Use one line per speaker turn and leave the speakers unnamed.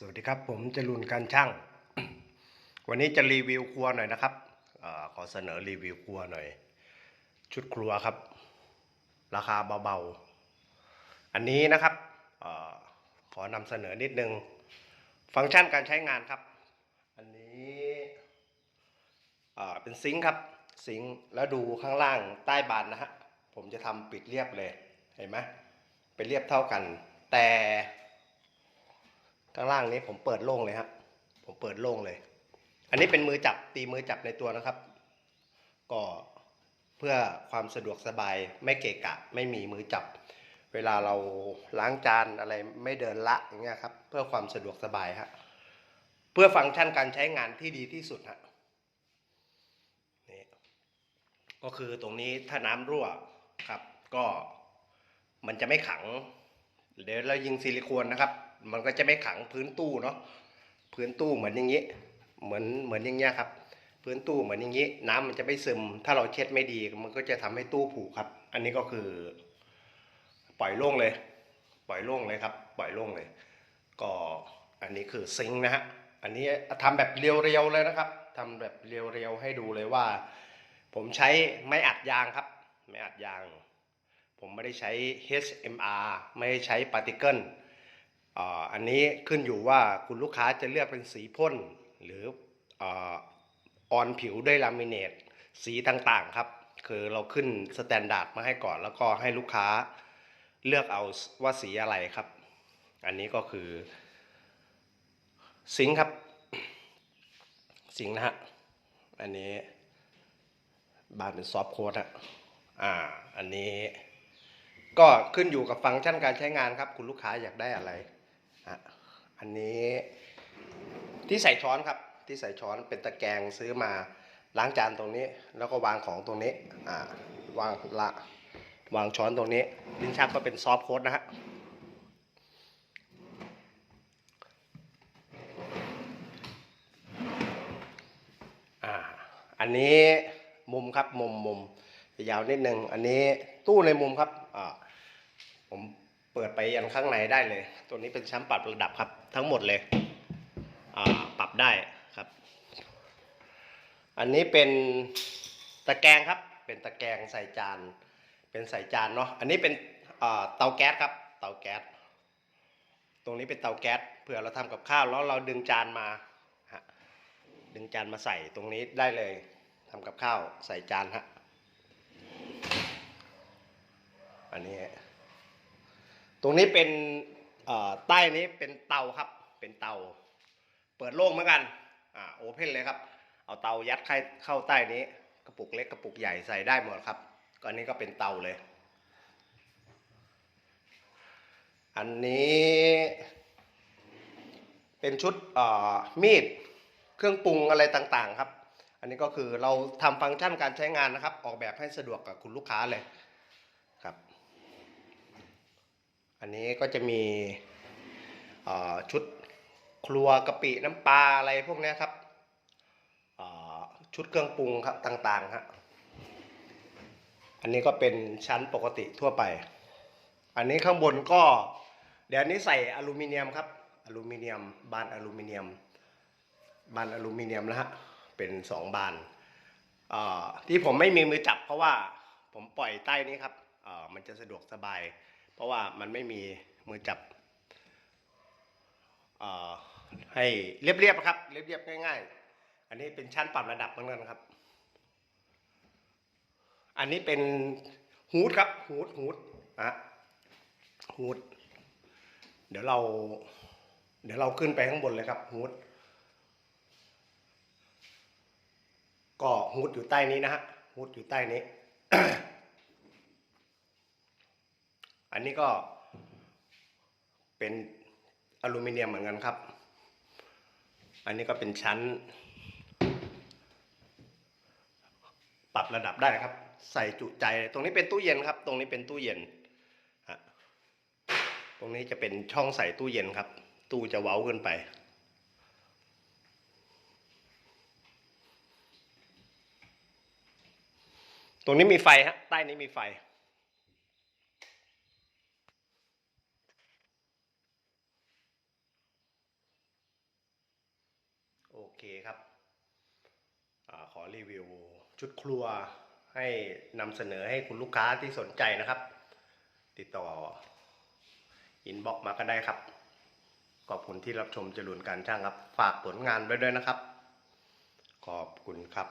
สวัสดีครับ ผมจรุนการช่าง วันนี้จะรีวิวครัวหน่อยนะครับอขอเสนอรีวิวครัวหน่อย ชุดครัวครับ ราคาเบาๆ อันนี้นะครับอขอนำเสนอนิดนึง ฟังก์ชันการใช้งานครับ อันนี้เป็นซิงค์ครับซิงค์แล้วดูข้างล่างใต้บานนะฮะผมจะทำปิดเรียบเลยเห็นไหมเป็นเรียบเท่ากัน แต่ ข้างล่างนี้ผมเปิดโล่งเลยฮะผมเปิดโล่งเลย อันนี้เป็นมือจับตีมือจับในตัวนะครับ ก็เพื่อความสะดวกสบายไม่เกะกะ ไม่มีมือจับ เวลาเราล้างจานอะไรไม่เดินละอย่างเงี้ยครับ เพื่อความสะดวกสบายฮะเพื่อฟังก์ชันการใช้งานที่ดีที่สุดฮะนี่ก็คือตรงนี้ถ้าน้ำรั่วครับ ก็มันจะไม่ขัง เดี๋ยวเรายิงซิลิโคนนะครับ มันก็จะไม่ขังพื้นตู้เนาะพื้นตู้เหมือนอย่างนี้ เหมือนเหมือนอย่างเงี้ยครับ พื้นตู้เหมือนอย่างนี้ น้ำมันจะไม่ซึม ถ้าเราเช็ดไม่ดี มันก็จะทำให้ตู้ผุครับ อันนี้ก็คือ ปล่อยโล่งเลย ปล่อยโล่งเลยครับ ปล่อยโล่งเลย ก็อันนี้คือซิงนะฮะอันนี้ทำแบบเรียวๆเลยนะครับทำแบบเรียวๆให้ดูเลยว่า ผมใช้ไม้อัดยางครับ ไม้อัดยาง ผมไม่ได้ใช้ HMR ไม่ได้ใช้ปาร์ติเกิล อันนี้ขึ้นอยู่ว่าคุณลูกค้าจะเลือกเป็นสีพ่นหรืออ่อนผิวด้วยลามิเนตสีต่างๆครับ คือเราขึ้นสแตนดาร์ดมาให้ก่อน แล้วก็ให้ลูกค้าเลือกเอาว่าสีอะไรครับ อันนี้ก็คือซิงค์ครับซิงค์นะฮะ อันนี้บานเป็นซอฟโค้ดฮะอ่า อันนี้ก็ขึ้นอยู่กับฟังก์ชันการใช้งานครับ คุณลูกค้าอยากได้อะไร อะอันนี้ที่ใส่ช้อนครับ ที่ใส่ช้อนเป็นตะแกรงซื้อมาล้างจานตรงนี้ แล้วก็วางของตรงนี้อ่าวางละวางช้อนตรงนี้ ลิ้นชักก็เป็นซอฟต์โค้ดนะฮะอันนี้มุมครับมุมมุมยาวนิดนึง อันนี้ตู้ในมุมครับอ่าผม เปิดไปยันข้างในได้เลย ตัวนี้เป็นชั้นปรับระดับครับ ทั้งหมดเลยปรับได้ครับ อันนี้เป็นตะแกรงครับ เป็นตะแกรงใส่จาน เป็นใส่จานเนาะ อันนี้เป็นเตาแก๊สครับ เตาแก๊ส ตรงนี้เป็นเตาแก๊ส เผื่อเราทำกับข้าวแล้วเราดึงจานมา ดึงจานมาใส่ตรงนี้ได้เลยทำกับข้าวใส่จานฮะ อันนี้ รงนี้เป็นใต้นี้เป็นเตาครับ เป็นเตา เปิดโล่งเหมือนกัน อ่าโอเพนเลยครับ เอาเตายัดเข้าเข้าใต้นี้ กระปุกเล็กกระปุกใหญ่ใส่ได้หมดครับก็อันนี้ก็เป็นเตาเลย อันนี้ เป็นชุดมีด เครื่องปรุงอะไรต่างๆ ครับ อันนี้ก็คือเราทำฟังก์ชันการใช้งานนะครับ ออกแบบให้สะดวกกับคุณลูกค้าเลยครับ อันนี้ก็จะมีชุดครัวกะปิน้ำปลาอะไรพวกนี้ครับชุดเครื่องปรุงครับต่างๆครับอันนี้ก็เป็นชั้นปกติทั่วไป อันนี้ข้างบนก็ เดี๋ยวนี้ใส่อลูมิเนียมครับ อลูมิเนียมบานอลูมิเนียม บานอลูมิเนียมนะฮะเป็นสองบานที่ผมไม่มีมือจับเพราะว่าผมปล่อยใต้นี้ครับมันจะสะดวกสบาย เพราะว่ามันไม่มีมือจับให้เรียบๆครับเรียบๆง่าย ๆ อันนี้เป็นชั้นปรับระดับเหมือนกันครับ อันนี้เป็นฮูดครับฮูดฮูดอะฮูดเดี๋ยวเรา เดี๋ยวเราขึ้นไปข้างบนเลยครับฮูดก็ฮูดอยู่ใต้นี้นะฮะฮูดอยู่ใต้นี้ อันนี้ก็เป็นอลูมิเนียมเหมือนกันครับ อันนี้ก็เป็นชั้น ปรับระดับได้ครับ ใส่จุใจ ตรงนี้เป็นตู้เย็นครับ ตรงนี้เป็นตู้เย็นฮะตรงนี้จะเป็นช่องใส่ตู้เย็นครับ ตู้จะเว้าขึ้นไปตรงนี้มีไฟฮะ ใต้นี้มีไฟ เคครับ อาขอรีวิวชุดครัวให้นำเสนอให้คุณลูกค้าที่สนใจนะครับ ติดต่ออินบ็อกมาก็ได้ครับ ขอบคุณที่รับชมจรุนการช่างครับ ฝากผลงานไว้ด้วยนะครับ ขอบคุณครับ